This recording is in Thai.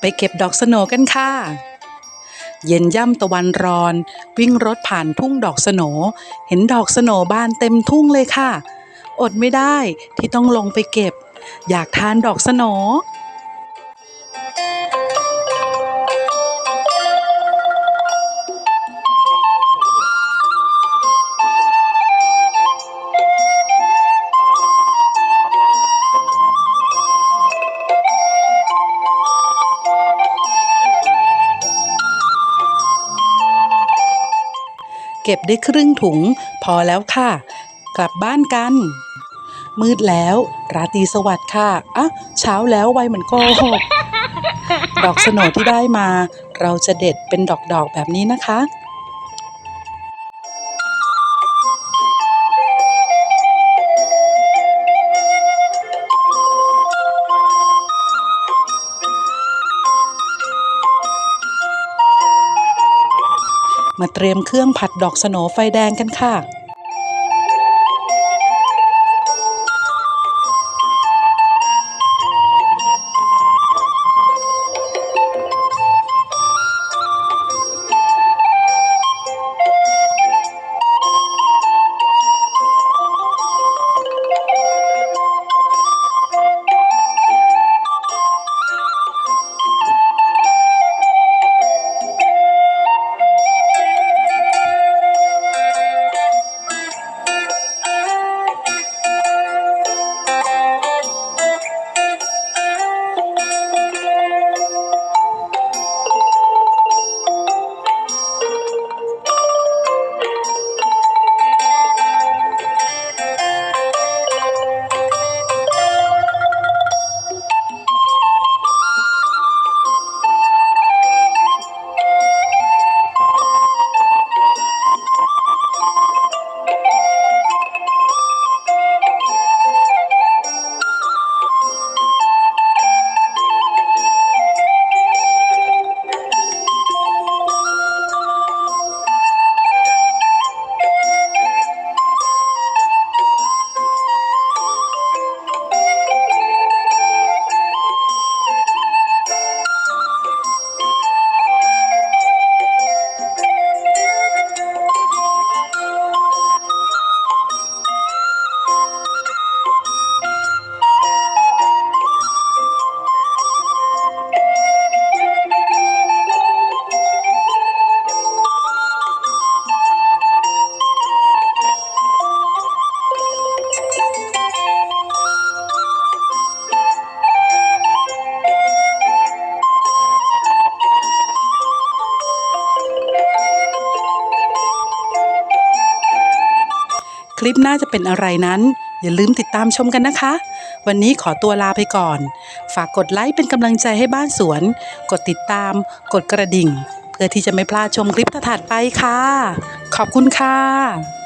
ไปเก็บดอกสโนกันค่ะ เย็นย่ำตะวันร้อน วิ่งรถผ่านทุ่งดอกสโนเห็นดอกสโนบานเต็มทุ่งเลยค่ะ อดไม่ได้ที่ต้องลงไปเก็บ อยากทานดอกสโน เก็บได้ครึ่งถุง พอแล้วค่ะ กลับบ้านกัน มืดแล้ว ราตรีสวัสดิ์ค่ะอะเช้าแล้วไวเหมือนโกหกดอกสโนที่ได้มา เราจะเด็ดเป็นดอกๆแบบนี้นะคะ มาเตรียมเครื่องผัดดอกสโนไฟแดงกันค่ะ คลิปหน้าจะเป็นอะไรนั้น อย่าลืมติดตามชมกันนะคะ วันนี้ขอตัวลาไปก่อน ฝากกดไลค์เป็นกำลังใจให้บ้านสวน กดติดตาม กดกระดิ่ง เพื่อที่จะไม่พลาดชมคลิปถัดไปค่ะ ขอบคุณค่ะ